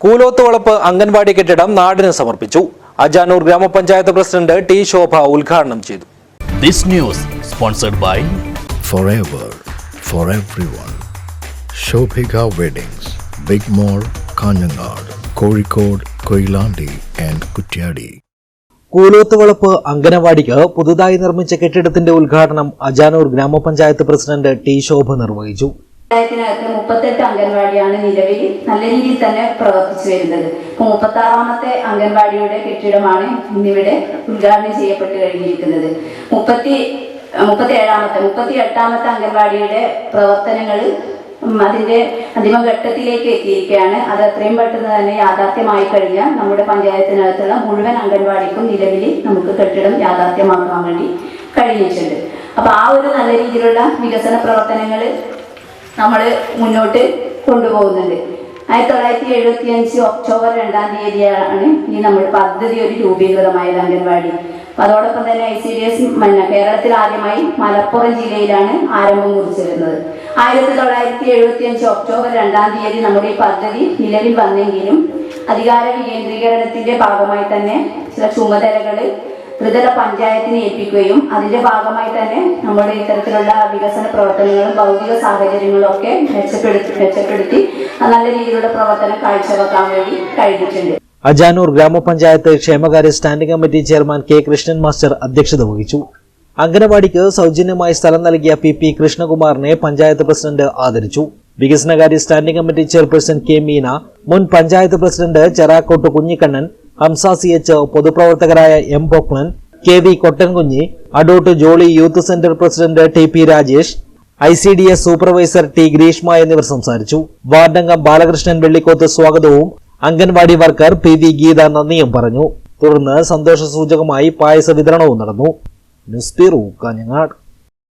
കൂലോത്തുവളപ്പ് അംഗൻവാടി കെട്ടിടം നാടിന് സമർപ്പിച്ചു അജാനൂർ ഗ്രാമപഞ്ചായത്ത് പ്രസിഡന്റ് ടി ശോഭ ഉദ്ഘാടനം ചെയ്തു This news sponsored by forever for everyone. Shobhika Weddings, Big Mall, Kanyanad, Kozhikode, Koilandi and Kutyadi. കൂലോത്തുവളപ്പ് അംഗനവാടിക്ക് പുതുതായി നിർമ്മിച്ച കെട്ടിടത്തിന്റെ ഉദ്ഘാടനം അജാനൂർ ഗ്രാമപഞ്ചായത്ത് പ്രസിഡന്റ് ടി ശോഭ നിർവഹിച്ചു പഞ്ചായത്തിനകത്ത് മുപ്പത്തെട്ട് അംഗൻവാടിയാണ് നിലവിൽ നല്ല രീതിയിൽ തന്നെ പ്രവർത്തിച്ചു വരുന്നത്. ഇപ്പൊ മുപ്പത്തി ആറാമത്തെ അംഗൻവാടിയുടെ കെട്ടിടമാണ് ഇന്നിവിടെ ഉദ്ഘാടനം ചെയ്യപ്പെട്ട് കഴിഞ്ഞിരിക്കുന്നത്. മുപ്പത്തി മുപ്പത്തി ഏഴാമത്തെ മുപ്പത്തി എട്ടാമത്തെ അംഗൻവാടിയുടെ പ്രവർത്തനങ്ങൾ അതിന്റെ അന്തിമഘട്ടത്തിലേക്ക് എത്തിയിരിക്കുകയാണ്. അത് എത്രയും പെട്ടെന്ന് തന്നെ യാഥാർത്ഥ്യമായി കഴിഞ്ഞാൽ നമ്മുടെ പഞ്ചായത്തിനകത്തുള്ള മുഴുവൻ അംഗൻവാടിക്കും നിലവിൽ നമുക്ക് കെട്ടിടം യാഥാർത്ഥ്യമാക്കാൻ വേണ്ടി കഴിഞ്ഞിട്ടുണ്ട്. അപ്പൊ ആ ഒരു നല്ല രീതിയിലുള്ള വികസന പ്രവർത്തനങ്ങൾ നമ്മൾ മുന്നോട്ട് കൊണ്ടുപോകുന്നുണ്ട്. ആയിരത്തി തൊള്ളായിരത്തി എഴുപത്തി അഞ്ച് ഒക്ടോബർ രണ്ടാം തീയതിയാണ് ഈ നമ്മൾ പദ്ധതി ഒരു രൂപീകൃതമായത് അംഗൻവാടി. അപ്പൊ അതോടൊപ്പം തന്നെ ഐ സി ഡി എസ് കേരളത്തിൽ ആദ്യമായി മലപ്പുറം ജില്ലയിലാണ് ആരംഭം കുറിച്ചിരുന്നത്. ആയിരത്തി തൊള്ളായിരത്തി എഴുപത്തി അഞ്ച് ഒക്ടോബർ രണ്ടാം തീയതി നമ്മുടെ ഈ പദ്ധതി നിലവിൽ വന്നെങ്കിലും അധികാര വികേന്ദ്രീകരണത്തിന്റെ ഭാഗമായി തന്നെ ചില ചുമതലകൾ ത്രിതല പഞ്ചായത്തിനെ ഏൽപ്പിക്കുകയും അതിന്റെ ഭാഗമായി തന്നെ നമ്മുടെ ഇത്തരത്തിലുള്ള വികസന പ്രവർത്തനങ്ങളും ഭൗതിക സാഹചര്യങ്ങളും ഒക്കെ മെച്ചപ്പെടുത്തി മെച്ചപ്പെടുത്തി നല്ല രീതിയിലുള്ള പ്രവർത്തനം കാഴ്ചവെക്കാൻ വേണ്ടി കഴിഞ്ഞിട്ടുണ്ട്. അജാനൂർ ഗ്രാമപഞ്ചായത്ത് ക്ഷേമകാര്യ standing committee chairman K Krishnan master അധ്യക്ഷത വഹിച്ചു. അംഗനവാടിക്ക് സൗജന്യമായി സ്ഥലം നൽകിയ പി പി കൃഷ്ണകുമാറിനെ പഞ്ചായത്ത് പ്രസിഡന്റ് ആദരിച്ചു. വികസനകാര്യ standing committee chairperson K Meena മുൻ panchayat president Cherakkot Kunhikannan Hamsa C H പൊതുപ്രവർത്തകരായ M Poklan K V Kottankunhi Adot Jolly youth centre president T P Rajesh I C D S supervisor T Greeshma എന്നിവർ സംസാരിച്ചു. വാർഡംഗം ബാലകൃഷ്ണൻ വെള്ളിക്കോത്ത് സ്വാഗതവും anganwadi worker P V Geetha നന്ദിയും പറഞ്ഞു. തുടർന്ന് സന്തോഷ സൂചകമായി പായസ വിതരണവും നടന്നു. News bureau Kanhangad.